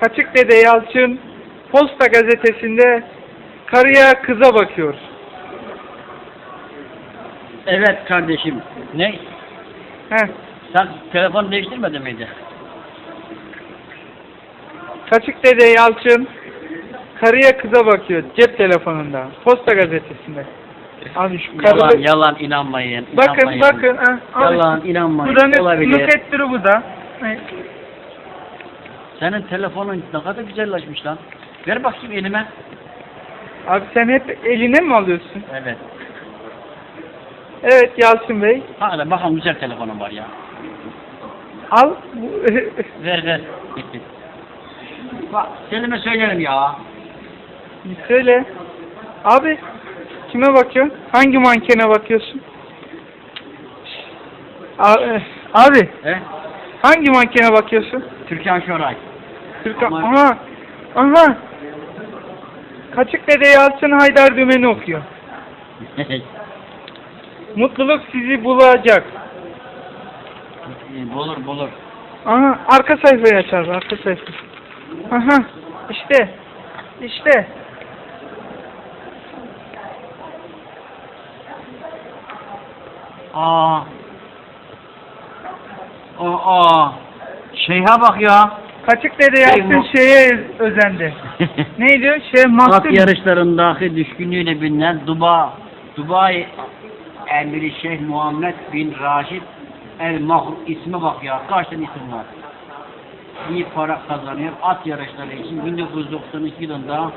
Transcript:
Kaçık Dede Yalçın Posta gazetesinde karıya kıza bakıyor. Evet kardeşim. Ne? Heh. Sen telefon değiştirmedin miydi? Kaçık Dede Yalçın karıya kıza bakıyor cep telefonunda. Posta gazetesinde. Abi şu Yalan, karı... yalan inanmayın. Bakın inanmayın. bakın. Ha. Yalan inanmayın. Buranın Olabilir. nüfettürü bu da. Evet. Senin telefonun ne kadar güzelleşmiş lan. Ver bakayım elime. Abi sen hep eline mi alıyorsun? Evet. Evet Yalçın Bey. Hala bakalım güzel telefonum var ya. Al. Ver ver. Bak Selim'e söylerim ya. Bir söyle. Abi kime bakıyorsun? Hangi mankene bakıyorsun? A- Abi He? hangi mankene bakıyorsun? Türkan Şoray. Aha. Aha. Kaçık Dede Yalçın Haydar Dümeni okuyor. Mutluluk sizi bulacak. bulur bulur. Aha arka sayfayı aç abi arka sayfa. Aha işte. İşte. Aa. Aa. Şeyha bak ya. Kaçık Dede Şey, şeye özendi. Ne diyor? Şey At Mahsun. yarışlarındaki düşkünlüğüyle bilinen Duba, Dubai Emiri Şeyh Muhammed bin Raşid El Mahrur isme bak ya kaç tane isim var. İyi para kazanıyor. At yarışları için 1992 yılında